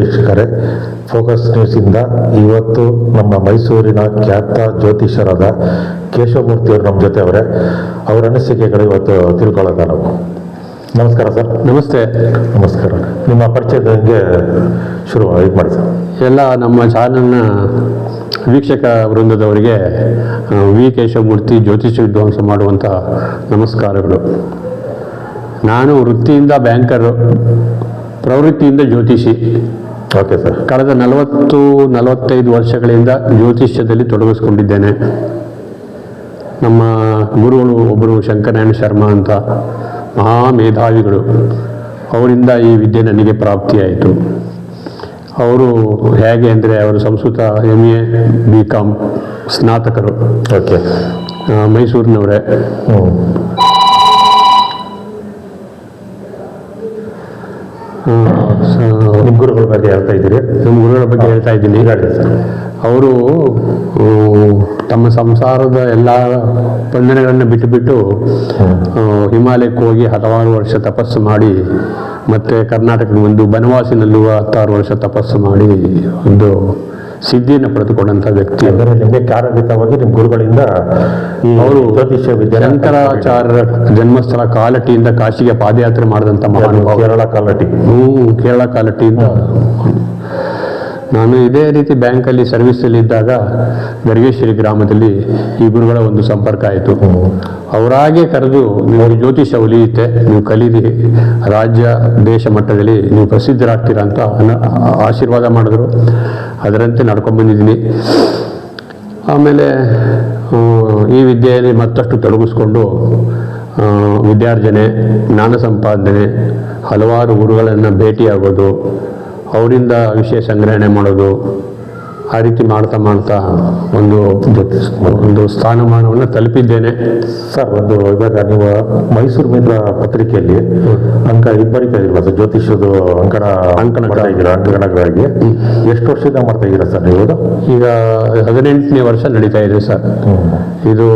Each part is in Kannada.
ವೀಕ್ಷಕರೇ ಫೋಕಸ್ ಇಂದ ಇವತ್ತು ನಮ್ಮ ಮೈಸೂರಿನ ಖ್ಯಾತ ಜ್ಯೋತಿಷರಾದ ಅವರು ನಮ್ಮ ಜೊತೆ ಅವರೇ ಅವರ ಅನಿಸಿಕೆಗಳು ಇವತ್ತು ತಿಳ್ಕೊಳ್ಳೋದ ನಾವು ನಮಸ್ಕಾರ ಸರ್ ನಮಸ್ತೆ ನಮಸ್ಕಾರ ನಿಮ್ಮ ಪರಿಚಯದಂಗೆ ಶುರು ಇದು ಮಾಡಿ ಸರ್ ಎಲ್ಲ ನಮ್ಮ ಚಾನಲ್ನ ವೀಕ್ಷಕ ವೃಂದದವರಿಗೆ ವಿ ಕೇಶವಮೂರ್ತಿ ಜ್ಯೋತಿಷ ವಿದ್ವಾಂಸ ಮಾಡುವಂಥ ನಮಸ್ಕಾರಗಳು ನಾನು ವೃತ್ತಿಯಿಂದ ಬ್ಯಾಂಕರು ಪ್ರವೃತ್ತಿಯಿಂದ ಜ್ಯೋತಿಷಿ ಓಕೆ ಸರ್ ಕಳೆದ ನಲವತ್ತು ನಲವತ್ತೈದು ವರ್ಷಗಳಿಂದ ಜ್ಯೋತಿಷ್ಯದಲ್ಲಿ ತೊಡಗಿಸ್ಕೊಂಡಿದ್ದೇನೆ ನಮ್ಮ ಗುರುಗಳು ಒಬ್ಬರು ಶಂಕರನಾರಾಯಣ ಶರ್ಮಾ ಅಂತ ಮಹಾ ಮೇಧಾವಿಗಳು ಅವರಿಂದ ಈ ವಿದ್ಯೆ ನನಗೆ ಪ್ರಾಪ್ತಿಯಾಯಿತು ಅವರು ಹೇಗೆ ಅಂದರೆ ಅವರು Sanskrit M A B com ಸ್ನಾತಕರು okay ಮೈಸೂರಿನವರೇ ನಿಮ್ಮ ಗುರುಗಳ ಬಗ್ಗೆ ಹೇಳ್ತಾ ಇದ್ದೀರಿ ನಿಮ್ಮ ಗುರುಗಳ ಬಗ್ಗೆ ಹೇಳ್ತಾ ಇದ್ದೀನಿ ಅವರು ತಮ್ಮ ಸಂಸಾರದ ಎಲ್ಲ ಬಂಧನಗಳನ್ನು ಬಿಟ್ಟುಬಿಟ್ಟು ಹಿಮಾಲಯಕ್ಕೆ ಹೋಗಿ ಹಲವಾರು ವರ್ಷ ತಪಸ್ಸು ಮಾಡಿ ಮತ್ತೆ ಕರ್ನಾಟಕದ ಒಂದು ಬನವಾಸಿನಲ್ಲೂ ಹತ್ತಾರು ವರ್ಷ ತಪಸ್ಸು ಮಾಡಿ ಒಂದು ಸಿದ್ಧಿಯನ್ನು ಪಡೆದುಕೊಂಡಂಥ ವ್ಯಕ್ತಿ ಅಂದರೆ ನಿಮ್ಮ ಗುರುಗಳಿಂದ ಅವರು ಶಂಕರಾಚಾರ್ಯರ ಜನ್ಮಸ್ಥಳ ಕಾಲಟಿಯಿಂದ ಕಾಶಿಗೆ ಪಾದಯಾತ್ರೆ ಮಾಡಿದಂಥ ಮಹಾನುಭಾವ ಕೇರಳ ಕಾಲಟಿ ಹ್ಮ್ ಕೇರಳ ಕಾಲಟಿಯಿಂದ ನಾನು ಇದೇ ರೀತಿ ಬ್ಯಾಂಕಲ್ಲಿ ಸರ್ವಿಸಲ್ಲಿ ಇದ್ದಾಗ ಗರ್ಗೇಶ್ವರಿ ಗ್ರಾಮದಲ್ಲಿ ಈ ಗುರುಗಳ ಒಂದು ಸಂಪರ್ಕ ಆಯಿತು ಅವರಾಗೆ ಕರೆದು ನೀವು ಜ್ಯೋತಿಷ ಉಲಿಯುತ್ತೆ ನೀವು ಕಲೀರಿ ರಾಜ್ಯ ದೇಶ ಮಟ್ಟದಲ್ಲಿ ನೀವು ಪ್ರಸಿದ್ಧರಾಗ್ತೀರಾ ಅಂತ ಆಶೀರ್ವಾದ ಮಾಡಿದ್ರು ಅದರಂತೆ ಬಂದಿದ್ದೀನಿ ಆಮೇಲೆ ಈ ವಿದ್ಯೆಯಲ್ಲಿ ಮತ್ತಷ್ಟು ತೊಡಗಿಸ್ಕೊಂಡು ವಿದ್ಯಾರ್ಜನೆ ಜ್ಞಾನ ಸಂಪಾದನೆ ಹಲವಾರು ಗುರುಗಳನ್ನು ಭೇಟಿಯಾಗೋದು ಅವರಿಂದ ವಿಷಯ ಸಂಗ್ರಹಣೆ ಮಾಡೋದು ಆ ರೀತಿ ಮಾಡ್ತಾ ಮಾಡ್ತಾ ಒಂದು ಒಂದು ಸ್ಥಾನಮಾನವನ್ನು ತಲುಪಿದ್ದೇನೆ ಸರ್ ಒಂದು ಇವಾಗ ನೀವು ಮೈಸೂರು ಮಿತ್ರ ಪತ್ರಿಕೆಯಲ್ಲಿ ಅಂಕ ಇಬ್ಬರಿದ್ದೀರಾ ಸರ್ ಜ್ಯೋತಿಷದ ಅಂಕಣ ಅಂಕಣಗಳಾಗಿರೋ ಅಂಕಣಗಳಾಗಿ ಎಷ್ಟು ವರ್ಷದಿಂದ ಮಾಡ್ತಾ ಇದ್ದೀರಾ ಸರ್ ನೀವು ಈಗ ಹದಿನೆಂಟನೇ ವರ್ಷ ನಡೀತಾ ಇದೆ ಸರ್ ಇದು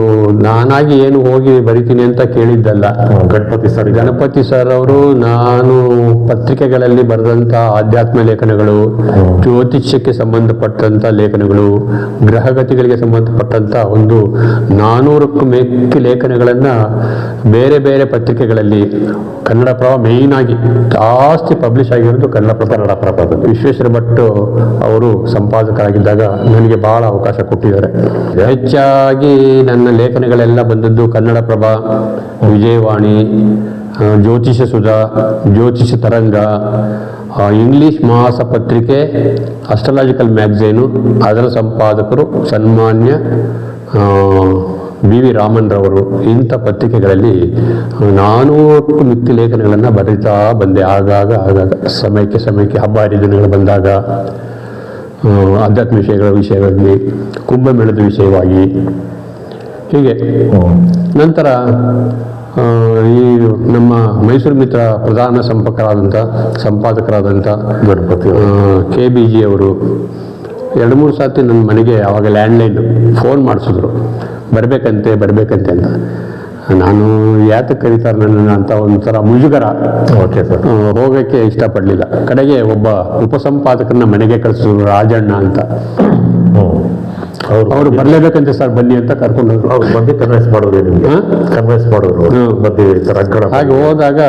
ನಾನಾಗಿ ಏನು ಹೋಗಿ ಬರಿತೀನಿ ಅಂತ ಕೇಳಿದ್ದಲ್ಲ ಗಣಪತಿ ಸರ್ ಗಣಪತಿ ಸರ್ ಅವರು ನಾನು ಪತ್ರಿಕೆಗಳಲ್ಲಿ ಬರೆದಂತ ಆಧ್ಯಾತ್ಮ ಲೇಖನಗಳು ಜ್ಯೋತಿಷ್ಯಕ್ಕೆ ಸಂಬಂಧಪಟ್ಟಂತ ಲೇಖನಗಳು ಗ್ರಹಗತಿಗಳಿಗೆ ಸಂಬಂಧಪಟ್ಟಂತ ಒಂದು ನಾನೂರಕ್ಕೂ ಮೆಕ್ಕಿ ಲೇಖನಗಳನ್ನು ಬೇರೆ ಬೇರೆ ಪತ್ರಿಕೆಗಳಲ್ಲಿ ಕನ್ನಡಪ್ರಭ ಮೇನ್ ಆಗಿ ಜಾಸ್ತಿ ಪಬ್ಲಿಷ್ ಆಗಿರೋದು ಕನ್ನಡ ಕನ್ನಡಪ್ರಭ ವಿಶ್ವೇಶ್ವರ ಭಟ್ ಅವರು ಸಂಪಾದಕರಾಗಿದ್ದಾಗ ನನಗೆ ಬಹಳ ಅವಕಾಶ ಕೊಟ್ಟಿದ್ದಾರೆ ಹೆಚ್ಚಾಗಿ ನನ್ನ ಲೇಖನಗಳೆಲ್ಲ ಬಂದದ್ದು ಕನ್ನಡಪ್ರಭ ವಿಜಯವಾಣಿ ಜ್ಯೋತಿಷ ಸುಧಾ ಜ್ಯೋತಿಷ ತರಂಗ ಇಂಗ್ಲಿಷ್ ಮಾಸ ಪತ್ರಿಕೆ ಅಸ್ಟ್ರಾಲಜಿಕಲ್ ಮ್ಯಾಗ್ಝೈನು ಅದರ ಸಂಪಾದಕರು ಸನ್ಮಾನ್ಯ ಬಿ ವಿ ರಾಮನ್ರವರು ಇಂಥ ಪತ್ರಿಕೆಗಳಲ್ಲಿ ನಾನೂರು ನಿತ್ಯ ಲೇಖನಗಳನ್ನು ಬರೀತಾ ಬಂದೆ ಆಗಾಗ ಆಗಾಗ ಸಮಯಕ್ಕೆ ಸಮಯಕ್ಕೆ ಹಬ್ಬ ಹರಿದಿನಗಳು ಬಂದಾಗ ಆಧ್ಯಾತ್ಮ ವಿಷಯಗಳ ವಿಷಯವಾಗಿ ಕುಂಭಮೇಳದ ವಿಷಯವಾಗಿ ಹೀಗೆ ನಂತರ ಈ ನಮ್ಮ ಮೈಸೂರು ಮಿತ್ರ ಪ್ರಧಾನ ಸಂಪಕರಾದಂಥ ಸಂಪಾದಕರಾದಂಥ ಗಣಪತಿ ಕೆ ಬಿ ಜಿ ಅವರು ಎರಡು ಮೂರು ಸರ್ತಿ ನನ್ನ ಮನೆಗೆ ಆವಾಗ ಲ್ಯಾಂಡ್ಲೈನ್ ಫೋನ್ ಮಾಡಿಸಿದ್ರು ಬರಬೇಕಂತೆ ಬರಬೇಕಂತೆ ಅಂತ ನಾನು ಯಾತಕ್ಕೆ ಕರೀತಾರೆ ನನ್ನನ್ನು ಅಂತ ಒಂಥರ ಮುಜುಗರ ಓಕೆ ಸರ್ ಹೋಗೋಕ್ಕೆ ಇಷ್ಟಪಡಲಿಲ್ಲ ಕಡೆಗೆ ಒಬ್ಬ ಉಪಸಂಪಾದಕರನ್ನ ಮನೆಗೆ ಕಳಿಸಿದ್ರು ರಾಜಣ್ಣ ಅಂತ ಅವರು ಬರಲೇಬೇಕಂತೆ ಸರ್ ಬನ್ನಿ ಅಂತ ಕರ್ಕೊಂಡು ಅವ್ರು ಬಂದು ಕನ್ವಿನ್ಸ್ ಮಾಡೋದು ನಿಮಗೆ ಮಾಡೋರು ಮತ್ತೆ ಹಾಗೆ ಹೋದಾಗ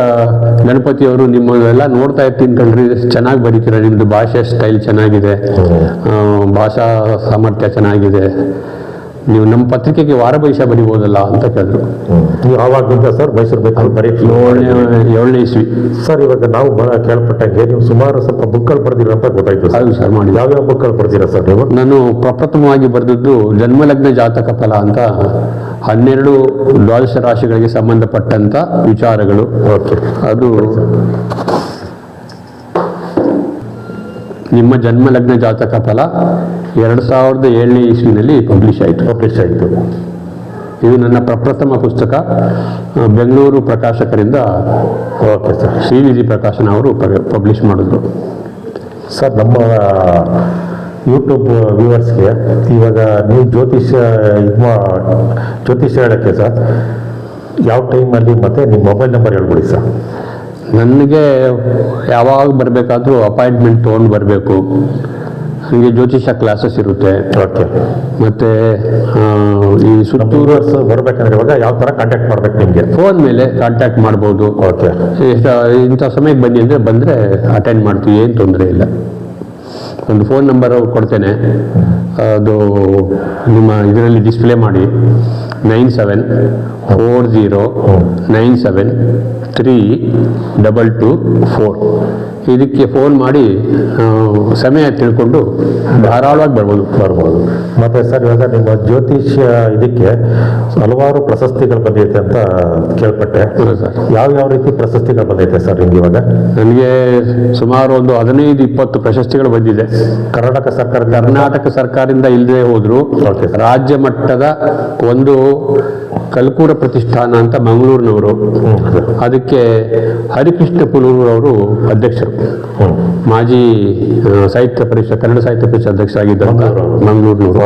ಗಣಪತಿ ಅವರು ಎಲ್ಲ ನೋಡ್ತಾ ಇರ್ತೀನಿ ಕಣ್ರಿ ಚೆನ್ನಾಗಿ ಬರೀತೀರ ನಿಮ್ದು ಭಾಷೆ ಸ್ಟೈಲ್ ಚೆನ್ನಾಗಿದೆ ಭಾಷಾ ಸಾಮರ್ಥ್ಯ ಚೆನ್ನಾಗಿದೆ ನೀವು ನಮ್ಮ ಪತ್ರಿಕೆಗೆ ವಾರ ಭವಿಷ್ಯ ಬರಿಬೋದಲ್ಲ ಅಂತ ಕೇಳಿದ್ರು ನೀವು ಆವಾಗಿಂದ ಸರ್ ಮೈಸೂರು ಬೇಕಲ್ಲಿ ಬರೀ ಏಳನೇ ಇಸ್ವಿ ಸರ್ ಇವಾಗ ನಾವು ಕೇಳ್ಪಟ್ಟಂಗೆ ನೀವು ಸುಮಾರು ಸ್ವಲ್ಪ ಬುಕ್ಗಳು ಬರ್ದಿರೋ ಗೊತ್ತಾಯ್ತು ಅದು ಸರ್ ಮಾಡಿ ಯಾವ್ಯಾವ ಬುಕ್ಗಳು ಬರ್ತೀರಾ ಸರ್ ನೀವು ನಾನು ಪ್ರಪ್ರಥಮವಾಗಿ ಬರೆದದ್ದು ಜನ್ಮಲಗ್ನ ಜಾತಕ ಫಲ ಅಂತ ಹನ್ನೆರಡು ದ್ವಾದಶ ರಾಶಿಗಳಿಗೆ ಸಂಬಂಧಪಟ್ಟಂತ ವಿಚಾರಗಳು ಅದು ನಿಮ್ಮ ಜನ್ಮ ಲಗ್ನ ಜಾತಕ ಫಲ ಎರಡು ಸಾವಿರದ ಏಳನೇ ಇಸ್ವಿನಲ್ಲಿ ಪಬ್ಲಿಷ್ ಆಯಿತು ಪಬ್ಲಿಷ್ ಆಯಿತು ಇದು ನನ್ನ ಪ್ರಪ್ರಥಮ ಪುಸ್ತಕ ಬೆಂಗಳೂರು ಪ್ರಕಾಶಕರಿಂದ ಓಕೆ ಸರ್ ಶ್ರೀ ಪ್ರಕಾಶನ ಅವರು ಪಬ್ಲಿಷ್ ಮಾಡಿದ್ರು ಸರ್ ನಮ್ಮ ಯೂಟ್ಯೂಬ್ ವ್ಯೂವರ್ಸ್ಗೆ ಇವಾಗ ನೀವು ಜ್ಯೋತಿಷ ನಿಮ್ಮ ಜ್ಯೋತಿಷ್ಯ ಹೇಳೋಕ್ಕೆ ಸರ್ ಯಾವ ಟೈಮಲ್ಲಿ ಮತ್ತೆ ನಿಮ್ಮ ಮೊಬೈಲ್ ನಂಬರ್ ಹೇಳ್ಬಿಡಿ ಸರ್ ನನಗೆ ಯಾವಾಗ ಬರಬೇಕಾದ್ರೂ ಅಪಾಯಿಂಟ್ಮೆಂಟ್ ತೊಗೊಂಡು ಬರಬೇಕು ನನಗೆ ಜ್ಯೋತಿಷ ಕ್ಲಾಸಸ್ ಇರುತ್ತೆ ಓಕೆ ಮತ್ತು ಈ ಸುತ್ತೂರು ಬರಬೇಕಂದ್ರೆ ಇವಾಗ ಯಾವ ಥರ ಕಾಂಟ್ಯಾಕ್ಟ್ ಮಾಡ್ಬೇಕು ನಿಮಗೆ ಫೋನ್ ಮೇಲೆ ಕಾಂಟ್ಯಾಕ್ಟ್ ಮಾಡ್ಬೋದು ಓಕೆ ಇಂಥ ಸಮಯಕ್ಕೆ ಬನ್ನಿ ಅಂದರೆ ಬಂದರೆ ಅಟೆಂಡ್ ಮಾಡ್ತೀವಿ ಏನು ತೊಂದರೆ ಇಲ್ಲ ಒಂದು ಫೋನ್ ನಂಬರ್ ಕೊಡ್ತೇನೆ ಅದು ನಿಮ್ಮ ಇದರಲ್ಲಿ ಡಿಸ್ಪ್ಲೇ ಮಾಡಿ nine seven four zero nine seven three double two four ಇದಕ್ಕೆ ಫೋನ್ ಮಾಡಿ ಸಮಯ ತಿಳ್ಕೊಂಡು ಧಾರಾಳವಾಗಿ ಬರ್ಬೋದು ಬರ್ಬೋದು ಮತ್ತೆ ಸರ್ ಇವಾಗ ನಿಮ್ಮ ಜ್ಯೋತಿಷ್ಯ ಇದಕ್ಕೆ ಹಲವಾರು ಪ್ರಶಸ್ತಿಗಳು ಬಂದೈತೆ ಅಂತ ಕೇಳ್ಪಟ್ಟೆ ಯಾವ ಯಾವ ರೀತಿ ಪ್ರಶಸ್ತಿಗಳು ಬಂದೈತೆ ಸರ್ ನಿಮ್ಗೆ ಇವಾಗ ನನಗೆ ಸುಮಾರು ಒಂದು ಹದಿನೈದು ಇಪ್ಪತ್ತು ಪ್ರಶಸ್ತಿಗಳು ಬಂದಿದೆ ಕರ್ನಾಟಕ ಸರ್ಕಾರ ಕರ್ನಾಟಕ ಸರ್ಕಾರದಿಂದ ಇಲ್ಲದೆ ಹೋದ್ರು ರಾಜ್ಯ ಮಟ್ಟದ ಒಂದು ಕಲ್ಕೂರ ಪ್ರತಿಷ್ಠಾನ ಅಂತ ಮಂಗಳೂರಿನವರು ಅದಕ್ಕೆ ಹರಿಕೃಷ್ಣ ಪುಲೂರು ಅವರು ಅಧ್ಯಕ್ಷರು ಮಾಜಿ ಸಾಹಿತ್ಯ ಪರಿಷತ್ ಕನ್ನಡ ಸಾಹಿತ್ಯ ಪರಿಷತ್ ಅಧ್ಯಕ್ಷ ಮಂಗಳೂರಿನವರು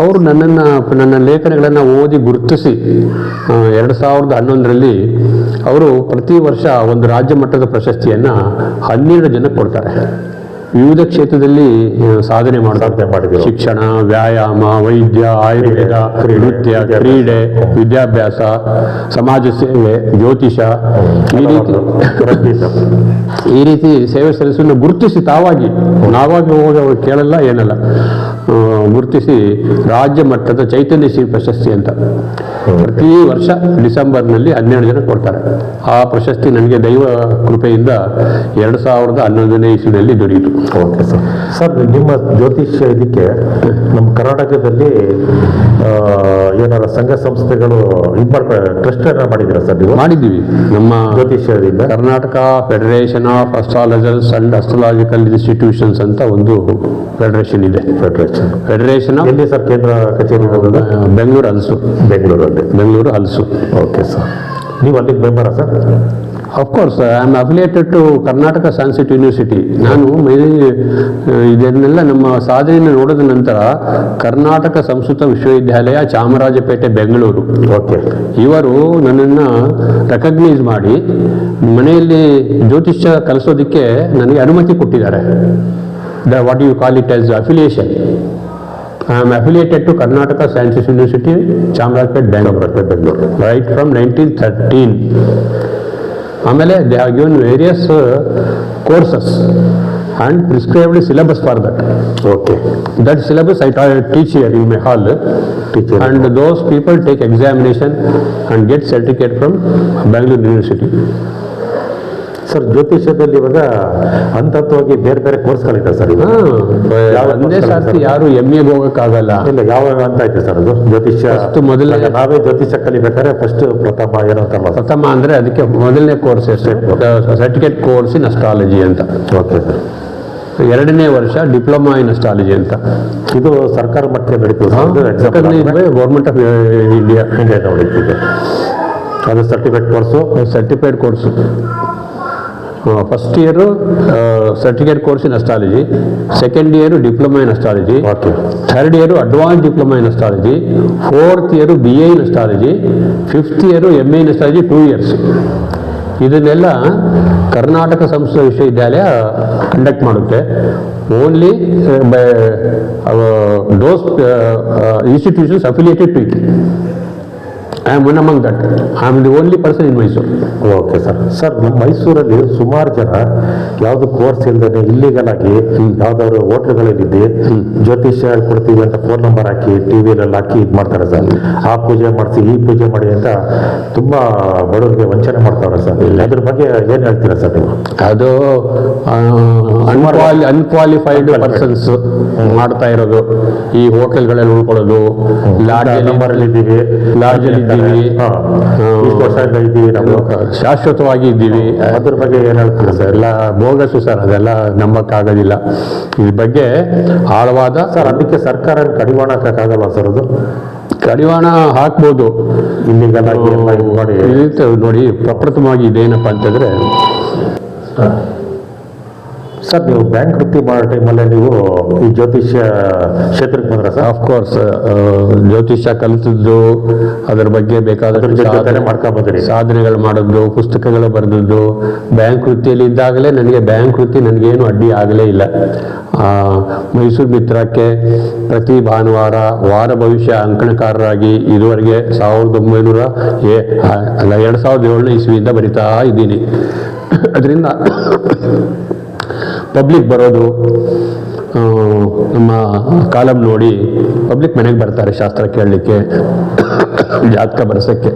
ಅವರು ನನ್ನನ್ನ ನನ್ನ ಲೇಖನಗಳನ್ನು ಓದಿ ಗುರುತಿಸಿ ಎರಡು ಸಾವಿರದ ಹನ್ನೊಂದರಲ್ಲಿ ಅವರು ಪ್ರತಿ ವರ್ಷ ಒಂದು ರಾಜ್ಯ ಮಟ್ಟದ ಪ್ರಶಸ್ತಿಯನ್ನು ಹನ್ನೆರಡು ಜನ ಕೊಡ್ತಾರೆ ವಿವಿಧ ಕ್ಷೇತ್ರದಲ್ಲಿ ಸಾಧನೆ ಸಾಧನೆ ಮಾಡಿದ್ರು ಶಿಕ್ಷಣ ವ್ಯಾಯಾಮ ವೈದ್ಯ ಆಯುರ್ವೇದ ನೃತ್ಯ ಕ್ರೀಡೆ ವಿದ್ಯಾಭ್ಯಾಸ ಸಮಾಜ ಸೇವೆ ಜ್ಯೋತಿಷ ಈ ರೀತಿ ಈ ರೀತಿ ಸೇವೆ ಸಲ್ಲಿಸಲು ಗುರುತಿಸಿ ತಾವಾಗಿ ನಾವಾಗಿ ಹೋಗಿ ಕೇಳಲ್ಲ ಏನಲ್ಲ ಗುರುತಿಸಿ ರಾಜ್ಯ ಮಟ್ಟದ ಚೈತನ್ಯ ಶ್ರೀ ಪ್ರಶಸ್ತಿ ಅಂತ ಪ್ರತಿ ವರ್ಷ ಡಿಸೆಂಬರ್ನಲ್ಲಿ ಹನ್ನೆರಡು ಜನ ಕೊಡ್ತಾರೆ ಆ ಪ್ರಶಸ್ತಿ ನನಗೆ ದೈವ ಕೃಪೆಯಿಂದ ಎರಡು ಸಾವಿರದ ಹನ್ನೊಂದನೇ ಇಸ್ವಿನಲ್ಲಿ ದೊರೆಯಿತು ಓಕೆ ಸರ್ ಸರ್ ನಿಮ್ಮ ಜ್ಯೋತಿಷ್ಯ ಇದಕ್ಕೆ ನಮ್ಮ ಕರ್ನಾಟಕದಲ್ಲಿ ಏನಾರ ಸಂಘ ಸಂಸ್ಥೆಗಳು ಇದು ಟ್ರಸ್ಟ್ ಸರ್ ನೀವು ಮಾಡಿದ್ದೀವಿ ನಮ್ಮ ಜ್ಯೋತಿಷ್ಯದಿಂದ Karnataka federation of astrologers and astrological institutions ಅಂತ ಒಂದು ಫೆಡರೇಷನ್ ಇದೆ ಫೆಡರೇಷನ್ ಫೆಡರೇಷನ್ ಎಲ್ಲಿ ಸರ್ ಕೇಂದ್ರ ಕಚೇರಿ ಬೆಂಗಳೂರು ಹಲಸು ಬೆಂಗಳೂರಲ್ಲಿ ಬೆಂಗಳೂರು ಹಲಸು ಓಕೆ ಸರ್ ನೀವು ಅಲ್ಲಿಗೆ ಮೆಂಬರಾ sir of course I am affiliated to Karnataka Sanskrit university ನಾನು ಮೈ ಇದನ್ನೆಲ್ಲ ನಮ್ಮ ಸಾಧನೆಯನ್ನು ನೋಡಿದ ನಂತರ ಕರ್ನಾಟಕ ಸಂಸ್ಕೃತ ವಿಶ್ವವಿದ್ಯಾಲಯ ಚಾಮರಾಜಪೇಟೆ ಬೆಂಗಳೂರು ಓಕೆ ಇವರು ನನ್ನನ್ನು ರೆಕಗ್ನೈಸ್ ಮಾಡಿ ಮನೆಯಲ್ಲಿ ಜ್ಯೋತಿಷ್ಯ ಕಲಿಸೋದಕ್ಕೆ ನನಗೆ ಅನುಮತಿ ಕೊಟ್ಟಿದ್ದಾರೆ the what you call it as affiliation I am affiliated to Karnataka sciences university Chamarajpet Bengaluru right from nineteen thirteen ಆಮೇಲೆ they are given various courses and prescribed syllabus for that. Okay. That syllabus I teach here in my hall. Teacher. And those people take examination and get certificate from Bangalore University. Sir ಜ್ಯೋತಿಷ್ಯದಲ್ಲಿ ಇವಾಗ ಹಂತವಾಗಿ ಬೇರೆ ಬೇರೆ ಕೋರ್ಸ್ಗಳಿವೆ ಸರ್ ಒಂದೇ ಶಾಸ್ತ್ರ ಯಾರು ಎಮ್ ಎ ಹೋಗೋಕ್ಕಾಗಲ್ಲ ಇಲ್ಲ ಯಾವ ಅಂತ ಐತೆ ಸರ್ ಅದು ಜ್ಯೋತಿಷ್ಯ ಅಷ್ಟು ಮೊದಲ ನಾವೇ ಜ್ಯೋತಿಷ್ಯ ಕಲಿಬೇಕಾದ್ರೆ ಫಸ್ಟ್ ಪ್ರಥಮ ಏನಂತಲ್ಲ ಪ್ರಥಮ ಅಂದ್ರೆ ಅದಕ್ಕೆ ಮೊದಲನೇ course certificate course in astrology ಅಂತ ಓಕೆ ಸರ್ ಎರಡನೇ ವರ್ಷ ಡಿಪ್ಲೊಮಾ ಇನ್ ಅಸ್ಟ್ರಾಲಜಿ ಅಂತ ಇದು ಸರ್ಕಾರ ಮಟ್ಟಿಗೆ ನಡೀತದೆ ಗೌರ್ಮೆಂಟ್ ಆಫ್ ಇಂಡಿಯಾ ಇಂಡಿಯಾ ಅದು certificate course certified course first year certificate course in astrology second year diploma in astrology third year advance diploma in astrology fourth year B A in astrology fifth year M A in astrology two years ಇದನ್ನೆಲ್ಲ ಕರ್ನಾಟಕ ಸಂಸ್ಕೃತ ವಿಶ್ವವಿದ್ಯಾಲಯ ಕಂಡಕ್ಟ್ ಮಾಡುತ್ತೆ only by those institutions affiliated to it I am one among that I am the only person in Mysuru okay sir sir ನಮ್ಮ ಮೈಸೂರಲ್ಲಿ ಸುಮಾರು ಜನ ಯಾವುದು ಕೋರ್ಸ್ ಇಲ್ಲದೆ ಇಲ್ಲಿಗಲ್ ಆಗಿ ಯಾವ್ದಾದ್ರು ಹೋಟ್ಲುಗಳಲ್ಲಿದ್ದು ಜ್ಯೋತಿಷ್ಯ ಹೇಳ್ಕೊಡ್ತೀವಿ ಅಂತ ಫೋನ್ ನಂಬರ್ ಹಾಕಿ ಟಿ ವಿಲೆಲ್ಲ ಹಾಕಿ ಇದು ಮಾಡ್ತಾರೆ ಸರ್ ಆ ಪೂಜೆ ಮಾಡಿಸಿ ಈ ಪೂಜೆ ಮಾಡಿ ಅಂತ ತುಂಬ ಬಡವರಿಗೆ ವಂಚನೆ ಮಾಡ್ತಾವ್ರೆ ಸರ್ ಅದ್ರ ಬಗ್ಗೆ ಏನು ಹೇಳ್ತೀರಾ ಸರ್ ನೀವು ಅದು ಅನ್ಕ್ವಾಲಿ ಅನ್ಕ್ವಾಲಿಫೈಡ್ ಪರ್ಸನ್ಸ್ ಮಾಡ್ತಾ ಇರೋದು ಈ ಹೋಟೆಲ್ಗಳಲ್ಲಿ ಉಳ್ಕೊಳ್ಳೋದು ಲಾಡ್ಜ್ ನಂಬರ್ ಇದ್ದೀವಿ ಲಾಡ್ಜ್ ಇದ್ದೀವಿ ಶಾಶ್ವತವಾಗಿ ಇದ್ದೀವಿ ಅದ್ರ ಬಗ್ಗೆ ಏನ್ ಹೇಳ್ತಾರೆ ಸರ್ ಎಲ್ಲ ಬೋಗಸು ಸರ್ ಅದೆಲ್ಲ ನಂಬಕ್ಕಾಗೋದಿಲ್ಲ ಇದ್ರ ಬಗ್ಗೆ ಆಳವಾದ ಸರ್ ಅದಕ್ಕೆ ಸರ್ಕಾರ ಕಡಿವಾಣ ಹಾಕಲ್ಲ ಸರ್ ಅದು ಕಡಿವಾಣ ಹಾಕ್ಬೋದು ನೋಡಿ ಪ್ರಪ್ರಥಮವಾಗಿ ಇದೇನಪ್ಪ ಅಂತಂದ್ರೆ ಸರ್ ನೀವು ಬ್ಯಾಂಕ್ ವೃತ್ತಿ ಮಾಡೋ ಟೈಮಲ್ಲೇ ನೀವು ಈ ಜ್ಯೋತಿಷ್ಯ ಕ್ಷೇತ್ರಕ್ಕೆ ಬಂದ್ರೆ ಸರ್ ಆಫ್ಕೋರ್ಸ್ ಜ್ಯೋತಿಷ್ಯ ಕಲಿತದ್ದು ಅದರ ಬಗ್ಗೆ ಬೇಕಾದ ಮಾಡ್ಕೊಂಡ್ಬಂದ್ರಿ ಸಾಧನೆಗಳು ಮಾಡಿದ್ದು ಪುಸ್ತಕಗಳು ಬರೆದದ್ದು ಬ್ಯಾಂಕ್ ವೃತ್ತಿಯಲ್ಲಿ ಇದ್ದಾಗಲೇ ನನಗೆ ಬ್ಯಾಂಕ್ ವೃತ್ತಿ ನನಗೇನು ಅಡ್ಡಿ ಆಗಲೇ ಇಲ್ಲ ಮೈಸೂರು ಮಿತ್ರಕ್ಕೆ ಪ್ರತಿ ಭಾನುವಾರ ವಾರ ಭವಿಷ್ಯ ಅಂಕಣಕಾರರಾಗಿ ಇದುವರೆಗೆ ಸಾವಿರದ ಒಂಬೈನೂರ ಎರಡು ಸಾವಿರದ ಏಳನೇ ಇಸ್ವಿಯಿಂದ ಬರಿತಾ ಇದ್ದೀನಿ ಅದರಿಂದ ಪಬ್ಲಿಕ್ ಬರೋದು ನಮ್ಮ ಕಾಲಮ್ ನೋಡಿ ಪಬ್ಲಿಕ್ ಮನೆಗೆ ಬರ್ತಾರೆ ಶಾಸ್ತ್ರ ಕೇಳಲಿಕ್ಕೆ ಜಾತಕ ಬರ್ಸೋಕ್ಕೆ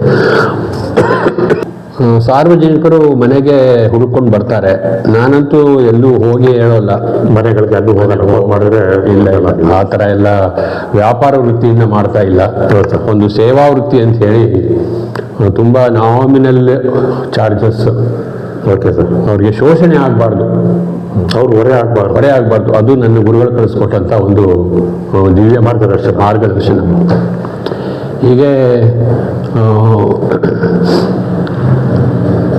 ಸಾರ್ವಜನಿಕರು ಮನೆಗೆ ಹುಡುಕೊಂಡು ಬರ್ತಾರೆ ನಾನಂತೂ ಎಲ್ಲೂ ಹೋಗಿ ಹೇಳೋಲ್ಲ ಮನೆಗಳಿಗೆ ಅದು ಮಾಡಿದ್ರೆ ಇಲ್ಲ ಆ ಥರ ಎಲ್ಲ ವ್ಯಾಪಾರ ವೃತ್ತಿಯಿಂದ ಮಾಡ್ತಾ ಇಲ್ಲ ಒಂದು ಸೇವಾ ವೃತ್ತಿ ಅಂತ ಹೇಳಿ ತುಂಬ ನಾಮಿನಲ್ ಚಾರ್ಜಸ್ ಓಕೆ ಸರ್ ಅವ್ರಿಗೆ ಶೋಷಣೆ ಆಗಬಾರ್ದು ಅವ್ರು ಹೊರೆ ಆಗಬಾರ್ದು ಹೊರೆ ಆಗಬಾರ್ದು ಅದು ನನ್ನ ಗುರುಗಳು ಕಳಿಸ್ಕೊಟ್ಟಂಥ ಒಂದು ದಿವ್ಯ ಮಾರ್ಗದರ್ಶ ಮಾರ್ಗದರ್ಶನ ಹೀಗೆ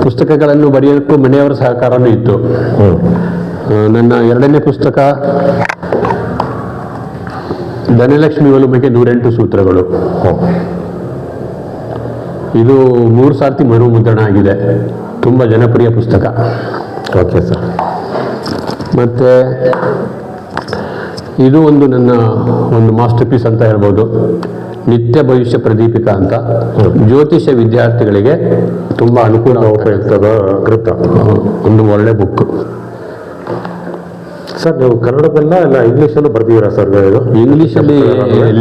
ಪುಸ್ತಕಗಳನ್ನು ಬರೆಯೋಕ್ಕೂ ಮನೆಯವರ ಸಹಕಾರನೂ ಇತ್ತು ನನ್ನ ಎರಡನೇ ಪುಸ್ತಕ ಧನಲಕ್ಷ್ಮಿ ಒಲುಮೆಗೆ ನೂರೆಂಟು ಸೂತ್ರಗಳು ಇದು ಮೂರು ಸಾರ್ತಿ ಮುದ್ರಣ ಆಗಿದೆ ತುಂಬ ಜನಪ್ರಿಯ ಪುಸ್ತಕ ಓಕೆ ಸರ್ ಮತ್ತು ಇದು ಒಂದು ನನ್ನ ಒಂದು ಮಾಸ್ಟರ್ ಪೀಸ್ ಅಂತ ಹೇಳ್ಬೋದು ನಿತ್ಯ ಭವಿಷ್ಯ ಪ್ರದೀಪಿಕಾ ಅಂತ ಜ್ಯೋತಿಷ್ಯ ವಿದ್ಯಾರ್ಥಿಗಳಿಗೆ ತುಂಬ ಅನುಕೂಲ ಉಪಯುಕ್ತದ ಕೃತ ಒಂದು ಒಳ್ಳೆ ಬುಕ್ ಸರ್ ನೀವು ಕನ್ನಡದಲ್ಲ ಇಲ್ಲ ಇಂಗ್ಲೀಷಲ್ಲೂ ಬರ್ದಿದ್ದೀರಾ ಸರ್ ಇದು ಇಂಗ್ಲೀಷಲ್ಲಿ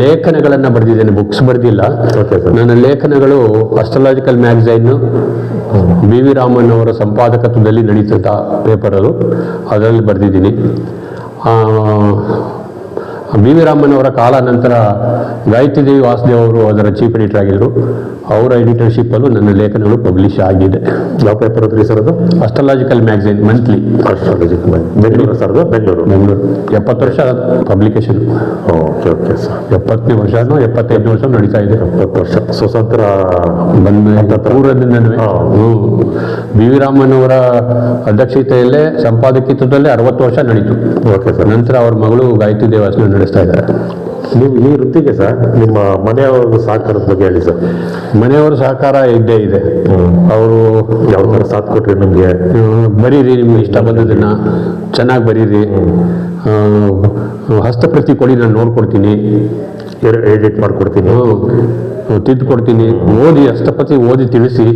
ಲೇಖನಗಳನ್ನು ಬರೆದಿದ್ದೇನೆ ಬುಕ್ಸ್ ಬರೆದಿಲ್ಲ ನನ್ನ ಲೇಖನಗಳು astrological magazine V V Raman ಅವರ ಸಂಪಾದಕತ್ವದಲ್ಲಿ ನಡೀತಂಥ ಪೇಪರ್ ಅದು ಅದರಲ್ಲಿ ಬರೆದಿದ್ದೀನಿ ಬಿ ವಿ ರಾಮನ್ ಅವರ ಕಾಲ ನಂತರ ಗಾಯತ್ರಿ ದೇವಿ ವಾಸುದೇವ್ ಅವರು ಅದರ ಚೀಫ್ ಎಡಿಟರ್ ಆಗಿದ್ದರು ಅವರ ಎಡಿಟರ್ಶಿಪ್ಪಲ್ಲೂ ನನ್ನ ಲೇಖನಗಳು ಪಬ್ಲಿಷ್ ಆಗಿದೆ ಯಾವ ಪೇಪರ್ ಸರ್ ಅದು astrological magazine monthly astrological Bengaluru sir Bengaluru Bengaluru ಎಪ್ಪತ್ತು ವರ್ಷ ಪಬ್ಲಿಕೇಶನ್ ಓಕೆ ಓಕೆ ಸರ್ ಎಪ್ಪತ್ತನೇ ವರ್ಷ ಎಪ್ಪತ್ತೈದು ವರ್ಷ ನಡೀತಾ ಇದೆ ಎಪ್ಪತ್ತು ವರ್ಷ ಸ್ವತಂತ್ರ ಬಂದ ಬಿ ವಿ ರಾಮನವರ ಅಧ್ಯಕ್ಷತೆಯಲ್ಲೇ ಸಂಪಾದಕಿತ್ವದಲ್ಲೇ ಅರವತ್ತು ವರ್ಷ ನಡೀತು ಓಕೆ ಸರ್ ನಂತರ ಅವ್ರ ಮಗಳು ಗಾಯತ್ರಿ ದೇವಸ್ಥಾನ ಬೆಳೆಸ್ತಾ ಇದ್ದಾರೆ ನೀವು ಈ ವೃತ್ತಿಗೆ ಸರ್ ನಿಮ್ಮ ಮನೆಯವರ ಸಹಕಾರದ ಬಗ್ಗೆ ಹೇಳಿ ಸರ್ ಮನೆಯವರ ಸಹಕಾರ ಇದ್ದೇ ಇದೆ ಅವರು ಯಾವ ಥರ ಸಾಥ್ ಕೊಟ್ರಿ ನಿಮಗೆ ಬರೀರಿ ನಿಮ್ಗೆ ಇಷ್ಟ ಬಂದಿದ್ದನ್ನ ಚೆನ್ನಾಗಿ ಬರೀರಿ ಹಸ್ತಪ್ರತಿ ಕೊಡಿ ನಾನು ನೋಡ್ಕೊಡ್ತೀನಿ ಎಡಿಟ್ ಮಾಡ್ಕೊಡ್ತೀನಿ ತಿದ್ದುಕೊಡ್ತೀನಿ ಓದಿ ಅಷ್ಟಪತಿ ಓದಿ ತಿಳಿಸಿ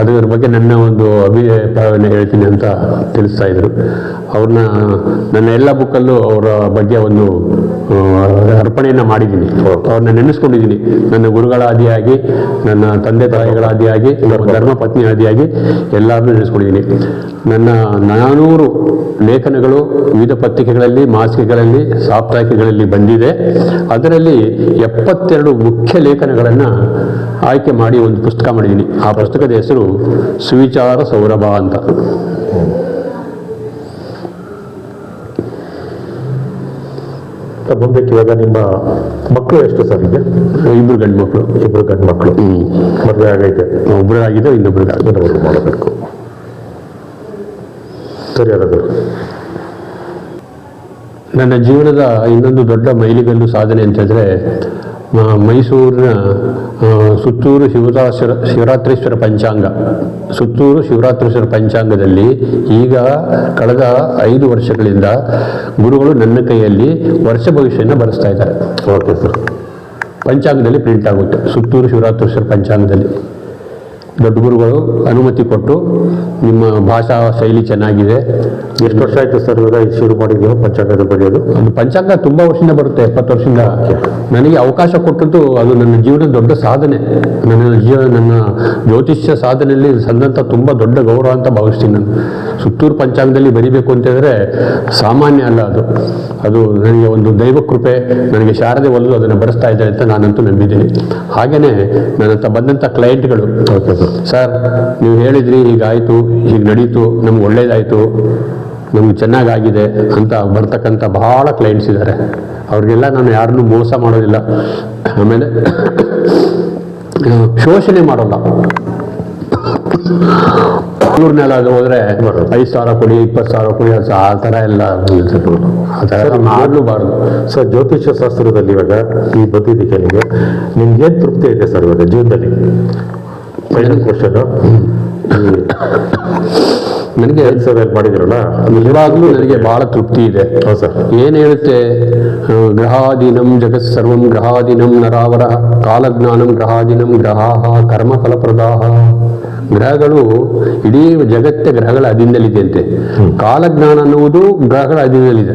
ಅದರ ಬಗ್ಗೆ ನನ್ನ ಒಂದು ಅಭಿಪ್ರಾಯವನ್ನು ಹೇಳ್ತೀನಿ ಅಂತ ತಿಳಿಸ್ತಾ ಇದ್ರು ಅವ್ರನ್ನ ನನ್ನ ಎಲ್ಲ ಬುಕ್ಕಲ್ಲೂ ಅವರ ಬಗ್ಗೆ ಒಂದು ಅರ್ಪಣೆಯನ್ನು ಮಾಡಿದ್ದೀನಿ ಅವ್ರನ್ನ ನೆನೆಸ್ಕೊಂಡಿದ್ದೀನಿ ನನ್ನ ಗುರುಗಳ ಆದಿಯಾಗಿ ನನ್ನ ತಂದೆ ತಾಯಿಗಳ ಆದಿಯಾಗಿ ಧರ್ಮ ಪತ್ನಿ ಆದಿಯಾಗಿ ಎಲ್ಲರನ್ನೂ ನೆನೆಸ್ಕೊಂಡಿದ್ದೀನಿ ನನ್ನ ನಾನೂರು ಲೇಖನಗಳು ವಿವಿಧ ಪತ್ರಿಕೆಗಳಲ್ಲಿ ಮಾಸಿಕೆಗಳಲ್ಲಿ ಸಾಪ್ತಾಹಿಕಗಳಲ್ಲಿ ಬಂದಿದೆ ಅದರಲ್ಲಿ ಎಪ್ಪತ್ತೆರಡು ಮುಖ್ಯ ಲೇಖನಗಳನ್ನು ಪುಸ್ತಕಗಳನ್ನು ಆಯ್ಕೆ ಮಾಡಿ ಒಂದು ಪುಸ್ತಕ ಮಾಡಿದ್ದೀನಿ ಆ ಪುಸ್ತಕದ ಹೆಸರು ಸುವಿಚಾರ ಸೌರಭ ಅಂತ ಮುಂದಕ್ಕೆ ಇವಾಗ ನಿಮ್ಮ ಮಕ್ಕಳು ಎಷ್ಟು ಸರ್ ಇದೆ ಇಬ್ರು ಗಂಡು ಮಕ್ಕಳು ಇಬ್ಬರು ಗಂಡು ಮಕ್ಕಳು ಮದುವೆ ಆಗೈತೆ ಒಬ್ಬರಾಗಿದೆ ಆಗಿದೆ ಇನ್ನೊಬ್ರು ಮಾಡಬೇಕು ಸರಿ ನನ್ನ ಜೀವನದ ಇನ್ನೊಂದು ದೊಡ್ಡ ಮೈಲಿಗಲ್ಲು ಸಾಧನೆ ಅಂತ ಹೇಳಿದ್ರೆ ಮೈಸೂರಿನ ಸುತ್ತೂರು ಶಿವರಾಶ್ವರ ಶಿವರಾತ್ರೇಶ್ವರ ಪಂಚಾಂಗ ಸುತ್ತೂರು ಶಿವರಾತ್ರೇಶ್ವರ ಪಂಚಾಂಗದಲ್ಲಿ ಈಗ ಕಳೆದ ಐದು ವರ್ಷಗಳಿಂದ ಗುರುಗಳು ನನ್ನ ಕೈಯಲ್ಲಿ ವರ್ಷ ಭವಿಷ್ಯವನ್ನು ಬರೆಸ್ತಾ ಇದ್ದಾರೆ ಓಕೆ ಸರ್ ಪಂಚಾಂಗದಲ್ಲಿ ಪ್ರಿಂಟ್ ಆಗುತ್ತೆ ಸುತ್ತೂರು ಶಿವರಾತ್ರೇಶ್ವರ ಪಂಚಾಂಗದಲ್ಲಿ ದೊಡ್ಡ ಗುರುಗಳು ಅನುಮತಿ ಕೊಟ್ಟು ನಿಮ್ಮ ಭಾಷಾ ಶೈಲಿ ಚೆನ್ನಾಗಿದೆ ಎಷ್ಟು ವರ್ಷ ಆಯಿತು ಸರ್ ಇವಾಗ ಇದು ಶುರು ಮಾಡಿದ್ದೀವಿ ಪಂಚಾಂಗದ ಬರೆಯೋದು ಅದು ಪಂಚಾಂಗ ತುಂಬ ವರ್ಷದಿಂದ ಬರುತ್ತೆ ಎಪ್ಪತ್ತು ವರ್ಷದಿಂದ ನನಗೆ ಅವಕಾಶ ಕೊಟ್ಟದ್ದು ಅದು ನನ್ನ ಜೀವನದ ದೊಡ್ಡ ಸಾಧನೆ ನನ್ನ ಜೀವ ನನ್ನ ಜ್ಯೋತಿಷ್ಯ ಸಾಧನೆಯಲ್ಲಿ ಸಂದಂಥ ತುಂಬ ದೊಡ್ಡ ಗೌರವ ಅಂತ ಭಾವಿಸ್ತೀನಿ ನಾನು ಸುತ್ತೂರು ಪಂಚಾಂಗದಲ್ಲಿ ಬರಿಬೇಕು ಹೇಳಿದ್ರೆ ಸಾಮಾನ್ಯ ಅಲ್ಲ ಅದು ಅದು ನನಗೆ ಒಂದು ದೈವ ಕೃಪೆ ನನಗೆ ಶಾರದೆ ಒಲಿದು ಅದನ್ನು ಬರೆಸ್ತಾ ಇದ್ದಾರೆ ಅಂತ ನಾನಂತೂ ನಂಬಿದ್ದೀನಿ ಹಾಗೆಯೇ ನನ್ನ ಬಂದಂಥ ಕ್ಲೈಂಟ್ಗಳು ಓಕೆ ಸರ್ ನೀವು ಹೇಳಿದ್ರಿ ಹೀಗಾಯಿತು ಹೀಗೆ ನಡೀತು ನಮ್ಗೆ ಒಳ್ಳೇದಾಯ್ತು ನಮ್ಗೆ ಚೆನ್ನಾಗಾಗಿದೆ ಅಂತ ಬರ್ತಕ್ಕಂಥ ಬಹಳ ಕ್ಲೈಂಟ್ಸ್ ಇದ್ದಾರೆ ಅವ್ರಿಗೆಲ್ಲ ನಾನು ಯಾರನ್ನೂ ಮೋಸ ಮಾಡೋದಿಲ್ಲ ಆಮೇಲೆ ಶೋಷಣೆ ಮಾಡೋಲ್ಲ ಅವ್ರನ್ನೆಲ್ಲ ಅದು ಹೋದ್ರೆ ಐದು ಸಾವಿರ ಕೊಡಿ ಇಪ್ಪತ್ತು ಸಾವಿರ ಕೊಡಿ ಆ ಥರ ಎಲ್ಲ ಆ ಮಾಡಲೂಬಾರ್ದು ಸರ್ ಜ್ಯೋತಿಷ್ಯ ಶಾಸ್ತ್ರದಲ್ಲಿ ಇವಾಗ ಈ ಬಂದಿದ್ದಕ್ಕೆ ನಿಮಗೆ ನಿಮ್ಗೆ ತೃಪ್ತಿ ಇದೆ ಸರ್ ಇವಾಗ ಜೀವನದಲ್ಲಿ ಫೈನಲ್ ಕ್ವಶನ್ ನನಗೆ ಎರಡು ಸಾವಿರ ಮಾಡಿದ್ರಲ್ಲ ನಿಜವಾಗ್ಲೂ ನನಗೆ ಬಹಳ ತೃಪ್ತಿ ಇದೆ ಸರ್ ಏನು ಹೇಳುತ್ತೆ ಗ್ರಹಾದಿನಂ ಜಗತ್ ಸರ್ವಂ ಗ್ರಹಾದಿನಂ ನರಾವರ ಕಾಲಜ್ಞಾನಂ ಗ್ರಹಾದಿನಂ ಗ್ರಹಾಹ ಫಲಪ್ರದಾಹ ಗ್ರಹಗಳು ಇಡೀ ಜಗತ್ತ ಗ್ರಹಗಳ ಅಂತೆ ಕಾಲಜ್ಞಾನ ಅನ್ನುವುದು ಗ್ರಹಗಳ ಅಧೀನದಲ್ಲಿದೆ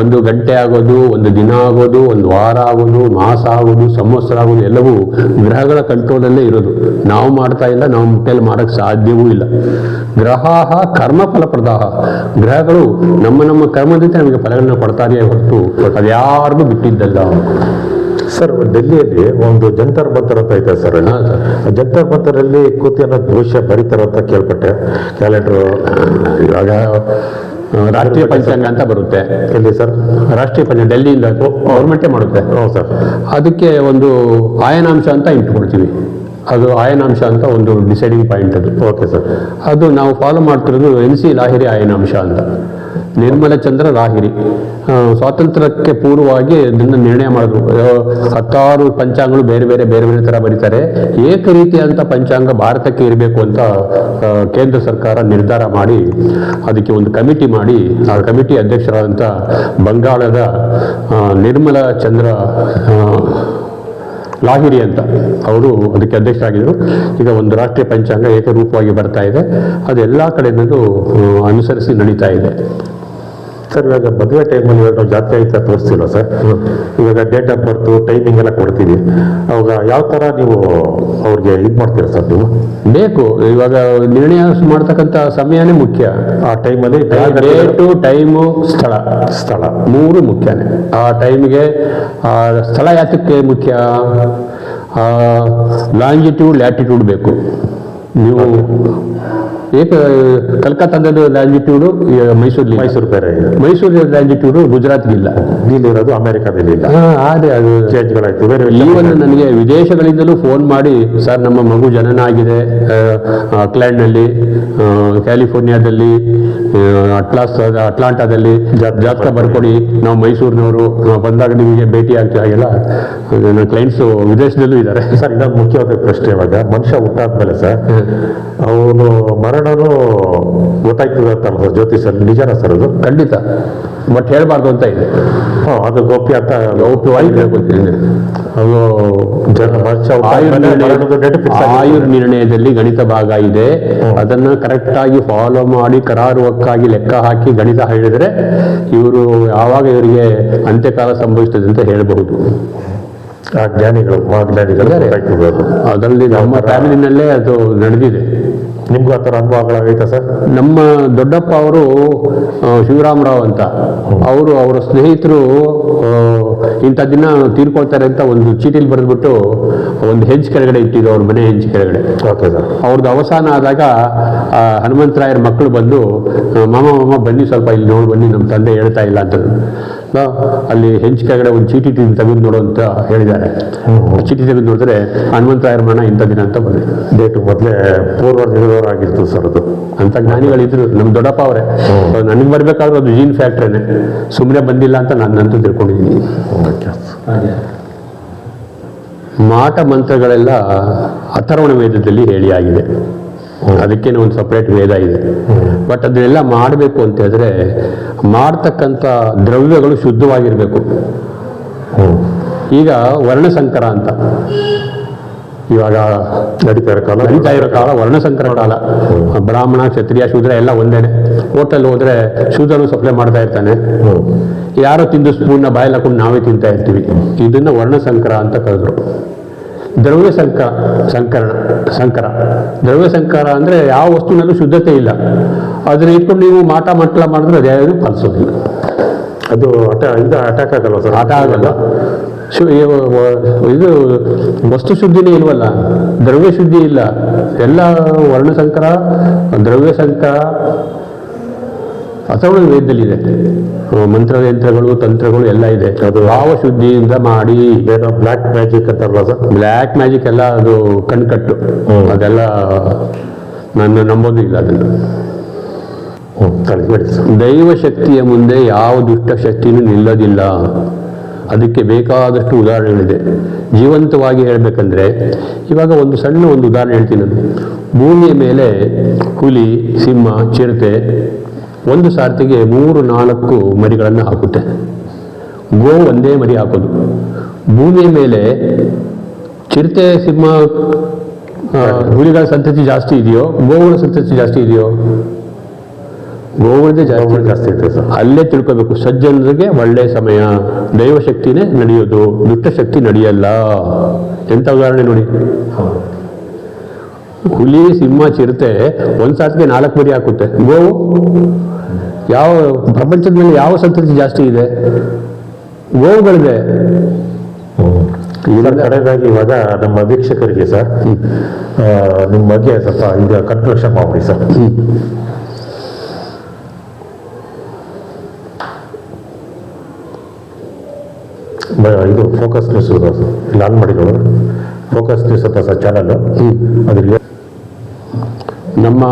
ಒಂದು ಗಂಟೆ ಆಗೋದು ಒಂದು ದಿನ ಆಗೋದು ಒಂದು ವಾರ ಆಗೋದು ಮಾಸ ಆಗೋದು ಸಂವತ್ಸರ ಆಗೋದು ಎಲ್ಲವೂ ಗ್ರಹಗಳ ಕಂಟ್ರೋಲಲ್ಲೇ ಇರೋದು ನಾವು ಮಾಡ್ತಾ ಇಲ್ಲ ನಾವು ಮುಟ್ಟೆಯಲ್ಲಿ ಮಾಡೋಕ್ಕೆ ಸಾಧ್ಯವೂ ಇಲ್ಲ ಗ್ರಹ ಕರ್ಮ ಫಲಪ್ರದಾಹ ಗ್ರಹಗಳು ನಮ್ಮ ನಮ್ಮ ಕರ್ಮದಂತೆ ನಮಗೆ ಫಲಗಳನ್ನು ಕೊಡ್ತಾರೆಯೇ ಹೊರತು ಅದ್ಯಾರಿಗೂ ಬಿಟ್ಟಿದ್ದಲ್ಲ ಸರ್ ಡೆಲ್ಲಿಯಲ್ಲಿ ಒಂದು ಜಂತರ್ ಮಂತರ್ ಅಂತ ಐತೆ ಸರ್ ಅಲ್ಲಿ ಜಂತರ್ ಮಂತರಲ್ಲಿ ಕೂತಿ ಅನ್ನೋ ಬರೀತಾರ ಅಂತ ಕೇಳ್ಪಟ್ಟೆ ಕ್ಯಾಲೆಂಡರ್ ಇವಾಗ ರಾಷ್ಟ್ರೀಯ ಪಂಚಾಂಗ ಅಂತ ಬರುತ್ತೆ ಎಲ್ಲಿ ಸರ್ ರಾಷ್ಟ್ರೀಯ ಪಂಚಾಂಗ ಡೆಲ್ಲಿಯಿಂದ ಗೌರ್ಮೆಂಟೇ ಮಾಡುತ್ತೆ ಹೌದು ಸರ್ ಅದಕ್ಕೆ ಒಂದು ಆಯನಾಂಶ ಅಂತ ಇಟ್ಕೊಳ್ತೀವಿ ಅದು ಆಯನಾಂಶ ಅಂತ ಒಂದು ಡಿಸೈಡಿಂಗ್ ಪಾಯಿಂಟ್ ಅದು ಓಕೆ ಸರ್ ಅದು ನಾವು ಫಾಲೋ ಮಾಡ್ತಿರೋದು ಎನ್ ಸಿ ಲಾಹಿರಿ ಆಯನಾಂಶ ಅಂತ ನಿರ್ಮಲ ಚಂದ್ರ ರಾಹಿರಿ ಸ್ವಾತಂತ್ರ್ಯಕ್ಕೆ ಪೂರ್ವವಾಗಿ ಇದನ್ನು ನಿರ್ಣಯ ಮಾಡಿದ್ರು ಹತ್ತಾರು ಪಂಚಾಂಗಗಳು ಬೇರೆ ಬೇರೆ ಬೇರೆ ಬೇರೆ ತರ ಬರೀತಾರೆ ಏಕ ರೀತಿಯಾದಂಥ ಪಂಚಾಂಗ ಭಾರತಕ್ಕೆ ಇರಬೇಕು ಅಂತ ಕೇಂದ್ರ ಸರ್ಕಾರ ನಿರ್ಧಾರ ಮಾಡಿ ಅದಕ್ಕೆ ಒಂದು ಕಮಿಟಿ ಮಾಡಿ ಆ ಕಮಿಟಿ ಅಧ್ಯಕ್ಷರಾದಂಥ ಬಂಗಾಳದ ನಿರ್ಮಲ ಚಂದ್ರ ಲಾಹಿರಿ ಅಂತ ಅವರು ಅದಕ್ಕೆ ಅಧ್ಯಕ್ಷರಾಗಿದ್ದರು ಈಗ ಒಂದು ರಾಷ್ಟ್ರೀಯ ಪಂಚಾಂಗ ಏಕರೂಪವಾಗಿ ಬರ್ತಾ ಇದೆ ಅದೆಲ್ಲ ಕಡೆಯಿಂದಲೂ ಅನುಸರಿಸಿ ನಡೀತಾ ಇದೆ ಸರ್ ಇವಾಗ ಮದುವೆ ಟೈಮಲ್ಲಿ ಇವಾಗ ನಾವು ಜಾತ್ರೆ ಆಯ್ತಾ ತೋರಿಸ್ತಿಲ್ಲ ಸರ್ ಇವಾಗ ಡೇಟ್ ಆಫ್ ಬರ್ತು ಟೈಮಿಂಗ್ ಎಲ್ಲ ಕೊಡ್ತೀವಿ ಅವಾಗ ಯಾವ ಥರ ನೀವು ಅವ್ರಿಗೆ ಇದು ಮಾಡ್ತೀರ ಸರ್ ನೀವು ಬೇಕು ಇವಾಗ ನಿರ್ಣಯ ಮಾಡ್ತಕ್ಕಂಥ ಸಮಯನೇ ಮುಖ್ಯ ಆ ಟೈಮಲ್ಲಿ ಡೇಟು ಟೈಮು ಸ್ಥಳ ಸ್ಥಳ ಮೂರು ಮುಖ್ಯನೇ ಆ ಟೈಮಿಗೆ ಆ ಸ್ಥಳ ಯಾತಕ್ಕೆ ಮುಖ್ಯ ಲಾಂಜಿಟ್ಯೂಡ್ ಲ್ಯಾಟಿಟ್ಯೂಡ್ ಬೇಕು ನೀವು ಏಕ ಕಲ್ಕತ್ತಾದಲ್ಲಿ ಲ್ಯಾಂಜಿಟ್ಯೂಡ್ ಮೈಸೂರಲ್ಲಿ ಮೈಸೂರು ಬೇರೆ ಮೈಸೂರು ಮೈಸೂರಿನ ಲ್ಯಾಂಜಿಟ್ಯೂಡ್ ಗುಜರಾತ್ಗಿಲ್ಲ ಇಲ್ಲಿ ಇರೋದು ಇಲ್ಲ ಆದರೆ ಅದು ಚೇಂಜ್ಗಳಾಯ್ತು ಬೇರೆ ಈವನ್ ನನಗೆ ವಿದೇಶಗಳಿಂದಲೂ ಫೋನ್ ಮಾಡಿ ಸರ್ ನಮ್ಮ ಮಗು ಜನನ ಆಗಿದೆ ನಲ್ಲಿ ಕ್ಯಾಲಿಫೋರ್ನಿಯಾದಲ್ಲಿ ಅಟ್ಲಾಸ್ ಅಟ್ಲಾಂಟಾದಲ್ಲಿ ಜಾಸ್ತಿ ಬರ್ಕೊಡಿ ನಾವು ಮೈಸೂರಿನವರು ಬಂದಾಗ ನಿಮಗೆ ಭೇಟಿ ಆಗ್ತೀವಿ ಹಾಗೆಲ್ಲ ನನ್ನ ಕ್ಲೈಂಟ್ಸು ವಿದೇಶದಲ್ಲೂ ಇದ್ದಾರೆ ಸರ್ ಇನ್ನೊಂದು ಮುಖ್ಯವಾದ ಪ್ರಶ್ನೆ ಇವಾಗ ಮನುಷ್ಯ ಹುಟ್ಟಾದ್ಮೇಲೆ ಸರ್ ಅವನು ಮರ ಎರಡೂ ಗೊತ್ತಾಯ್ತದೆ ಅಂತ ಜ್ಯೋತಿಷ್ಯ ನಿಜನ ಸರ್ ಅದು ಖಂಡಿತ ಬಟ್ ಹೇಳ್ಬಾರ್ದು ಅಂತ ಇದೆ ಹಾಂ ಅದು ಗೌಪ್ಯ ಅಂತ ಗೌಪ್ಯವಾಗಿ ಹೇಳ್ಬೋದು ಜನ ಆಯುರ್ ನಿರ್ಣಯದಲ್ಲಿ ಗಣಿತ ಭಾಗ ಇದೆ ಅದನ್ನ ಕರೆಕ್ಟ್ ಆಗಿ ಫಾಲೋ ಮಾಡಿ ಕರಾರುವಕ್ಕಾಗಿ ಲೆಕ್ಕ ಹಾಕಿ ಗಣಿತ ಹೇಳಿದ್ರೆ ಇವರು ಯಾವಾಗ ಇವರಿಗೆ ಅಂತ್ಯಕಾಲ ಸಂಭವಿಸ್ತದೆ ಅಂತ ಹೇಳಬಹುದು ಆ ಅದರಲ್ಲಿ ನಮ್ಮ ಫ್ಯಾಮಿಲಿನಲ್ಲೇ ಅದು ನಡೆದಿದೆ ನಿಮ್ಗೂ ಆ ಥರ ಅನುಭವಗಳಾಗೈತಾ ಸರ್ ನಮ್ಮ ದೊಡ್ಡಪ್ಪ ಅವರು ಶಿವರಾಮರಾವ್ ಅಂತ ಅವರು ಅವರ ಸ್ನೇಹಿತರು ಇಂಥ ದಿನ ತೀರ್ಕೊಳ್ತಾರೆ ಅಂತ ಒಂದು ಚೀಟಿಲಿ ಬರೆದ್ಬಿಟ್ಟು ಒಂದು ಹೆಂಚ್ ಕೆಳಗಡೆ ಇಟ್ಟಿದ್ರು ಅವ್ರ ಮನೆ ಹೆಂಚ್ ಕೆಳಗಡೆ ಓಕೆ ಸರ್ ಅವ್ರದ್ದು ಅವಸಾನ ಆದಾಗ ಹನುಮಂತರಾಯರ ಮಕ್ಕಳು ಬಂದು ಮಾಮ ಮಾಮ ಬನ್ನಿ ಸ್ವಲ್ಪ ಇಲ್ಲಿ ನೋಡಿ ಬನ್ನಿ ನಮ್ಮ ತಂದೆ ಹೇಳ್ತಾ ಇಲ್ಲ ಅಂತ ಅಲ್ಲಿ ಹೆಂಚ್ ಕೆಳಗಡೆ ಒಂದು ಚೀಟಿ ತೆಗೆದು ನೋಡು ಅಂತ ಹೇಳಿದ್ದಾರೆ ಚೀಟಿ ತೆಗೆದು ನೋಡಿದ್ರೆ ಹನುಮಂತರಾಯರ ಮರಣ ಇಂಥ ದಿನ ಅಂತ ಬಂದಿದೆ ಡೇಟ್ ಮೊದಲೇ ಪೂರ್ವ ದಿನದವರಾಗಿತ್ತು ಸರ್ ಅದು ಅಂತ ಜ್ಞಾನಿಗಳಿದ್ರು ನಮ್ಮ ದೊಡ್ಡಪ್ಪ ಅವರೇ ನನಗೆ ಬರಬೇಕಾದ್ರೂ ಅದು ಜೀನ್ ಫ್ಯಾಕ್ಟ್ರಿನೇ ಸುಮ್ಮನೆ ಬಂದಿಲ್ಲ ಅಂತ ನಾನು ನಂತೂ ತಿಳ್ಕೊಂಡಿದ್ದೀನಿ ಮಾಟ ಮಂತ್ರಗಳೆಲ್ಲ ಅಥರ್ವಣ ವೇದದಲ್ಲಿ ಹೇಳಿ ಆಗಿದೆ ಅದಕ್ಕೆ ಒಂದು ಸಪ್ರೇಟ್ ವೇದ ಇದೆ ಬಟ್ ಅದನ್ನೆಲ್ಲ ಮಾಡಬೇಕು ಅಂತ ಹೇಳಿದ್ರೆ ಮಾಡ್ತಕ್ಕಂಥ ದ್ರವ್ಯಗಳು ಶುದ್ಧವಾಗಿರಬೇಕು ಈಗ ವರ್ಣಸಂಕರ ಅಂತ ಇವಾಗ ನಡೀತಾ ಕಾಲ ನಡೀತಾ ಇರೋ ಕಾಲ ವರ್ಣಸಂಕರ ಕಾಲ ಬ್ರಾಹ್ಮಣ ಕ್ಷತ್ರಿಯ ಶೂದ್ರ ಎಲ್ಲ ಒಂದೇನೆ ಹೋಟೆಲ್ ಹೋದ್ರೆ ಶೂದ್ರನು ಸಪ್ಲೈ ಮಾಡ್ತಾ ಇರ್ತಾನೆ ಯಾರೋ ತಿಂದು ಸ್ಪೂನ್ನ ಬಾಯಲ್ಲಿ ಹಾಕೊಂಡು ನಾವೇ ತಿಂತಾ ಇರ್ತೀವಿ ಇದನ್ನ ವರ್ಣಸಂಕರ ಅಂತ ಕರೆದ್ರು ದ್ರವ್ಯ ಸಂಕ ಸಂಕರಣ ಸಂಕರ ದ್ರವ್ಯ ಸಂಕರ ಅಂದರೆ ಯಾವ ವಸ್ತುವಿನಲ್ಲೂ ಶುದ್ಧತೆ ಇಲ್ಲ ಆದರೆ ಇಟ್ಕೊಂಡು ನೀವು ಮಾಟ ಮಟ್ಲ ಮಾಡಿದ್ರೆ ಯಾವುದೂ ಪಾಲಿಸೋದಿಲ್ಲ ಅದು ಅಟ ಇದು ಅಟ್ಯಾಕ್ ಆಗಲ್ಲ ಸರ್ ಆಟ ಆಗಲ್ಲ ಶು ಇದು ವಸ್ತು ಶುದ್ಧಿನೇ ಇಲ್ವಲ್ಲ ದ್ರವ್ಯ ಶುದ್ಧಿ ಇಲ್ಲ ಎಲ್ಲ ವರ್ಣ ಸಂಕರ ದ್ರವ್ಯ ಸಂಕರ ಇದೆ ಮಂತ್ರ ಯಂತ್ರಗಳು ತಂತ್ರಗಳು ಎಲ್ಲ ಇದೆ ಅದು ಯಾವ ಶುದ್ಧಿಯಿಂದ ಮಾಡಿ ಏನೋ ಬ್ಲ್ಯಾಕ್ ಮ್ಯಾಜಿಕ್ ಅಂತಾರಲ್ಲ ಸರ್ ಬ್ಲ್ಯಾಕ್ ಮ್ಯಾಜಿಕ್ ಎಲ್ಲ ಅದು ಕಣ್ಕಟ್ಟು ಅದೆಲ್ಲ ನಾನು ನಂಬೋದು ಇಲ್ಲ ಅದನ್ನು ದೈವ ಶಕ್ತಿಯ ಮುಂದೆ ಯಾವ ದುಷ್ಟ ಶಕ್ತಿನೂ ನಿಲ್ಲೋದಿಲ್ಲ ಅದಕ್ಕೆ ಬೇಕಾದಷ್ಟು ಉದಾಹರಣೆಗಳಿದೆ ಜೀವಂತವಾಗಿ ಹೇಳಬೇಕಂದ್ರೆ ಇವಾಗ ಒಂದು ಸಣ್ಣ ಒಂದು ಉದಾಹರಣೆ ಹೇಳ್ತೀನಿ ಭೂಮಿಯ ಮೇಲೆ ಹುಲಿ ಸಿಂಹ ಚಿರತೆ ಒಂದು ಸಾರ್ತಿಗೆ ಮೂರು ನಾಲ್ಕು ಮರಿಗಳನ್ನು ಹಾಕುತ್ತೆ ಗೋ ಒಂದೇ ಮರಿ ಹಾಕೋದು ಭೂಮಿಯ ಮೇಲೆ ಚಿರತೆ ಸಿಂಹ ಹುಲಿಗಳ ಸಂತತಿ ಜಾಸ್ತಿ ಇದೆಯೋ ಗೋವುಗಳ ಸಂತತಿ ಜಾಸ್ತಿ ಇದೆಯೋ ಗೋವುಗಳದೇ ಜಾಸ್ತಿ ಜಾಸ್ತಿ ಇರ್ತದೆ ಅಲ್ಲೇ ತಿಳ್ಕೋಬೇಕು ಸಜ್ಜನರಿಗೆ ಒಳ್ಳೆ ಸಮಯ ದೈವಶಕ್ತಿನೇ ನಡೆಯೋದು ಶಕ್ತಿ ನಡೆಯಲ್ಲ ಎಂಥ ಉದಾಹರಣೆ ನೋಡಿ ಹುಲಿ ಸಿಂಹ ಚಿರತೆ ಒಂದು ಸಾತ್ಗೆ ನಾಲ್ಕು ಮರಿ ಹಾಕುತ್ತೆ ಗೋವು ಯಾವ ಪ್ರಪಂಚದಲ್ಲಿ ಯಾವ ಸಂತತಿ ಜಾಸ್ತಿ ಇದೆ ಗೋವುಗಳಿದೆ ಈಗ ಕಡೆಯದಾಗಿ ಇವಾಗ ನಮ್ಮ ವೀಕ್ಷಕರಿಗೆ ಸರ್ ನಿಮ್ಮ ಬಗ್ಗೆ ಸ್ವಲ್ಪ ಈಗ ಕನ್ಕ್ಲೂಷನ್ ಮಾಡಿ ಸರ್ ಇದು ಫೋಕಸ್ ನ್ಯೂಸ್ ಇಲ್ಲ ಆನ್ ಮಾಡಿದ್ರು ಫೋಕಸ್ ನ್ಯೂಸ್ ಅಂತ ಸರ್ ಚಾನಲ್ ಅದ್ರ ನಮ್ಮ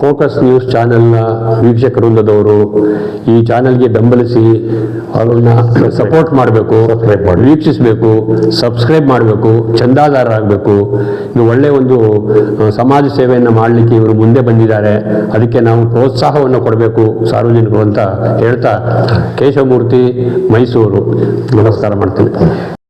ಫೋಕಸ್ ನ್ಯೂಸ್ ಚಾನೆಲ್ನ ವೃಂದದವರು ಈ ಚಾನೆಲ್ಗೆ ಬೆಂಬಲಿಸಿ ಅವ್ರನ್ನ ಸಪೋರ್ಟ್ ಮಾಡಬೇಕು ವೀಕ್ಷಿಸಬೇಕು ಸಬ್ಸ್ಕ್ರೈಬ್ ಮಾಡಬೇಕು ಚಂದಾದಾರರಾಗಬೇಕು ಆಗಬೇಕು ಇದು ಒಳ್ಳೆಯ ಒಂದು ಸಮಾಜ ಸೇವೆಯನ್ನು ಮಾಡಲಿಕ್ಕೆ ಇವರು ಮುಂದೆ ಬಂದಿದ್ದಾರೆ ಅದಕ್ಕೆ ನಾವು ಪ್ರೋತ್ಸಾಹವನ್ನು ಕೊಡಬೇಕು ಸಾರ್ವಜನಿಕರು ಅಂತ ಹೇಳ್ತಾ ಕೇಶವಮೂರ್ತಿ ಮೈಸೂರು ನಮಸ್ಕಾರ ಮಾಡ್ತೀನಿ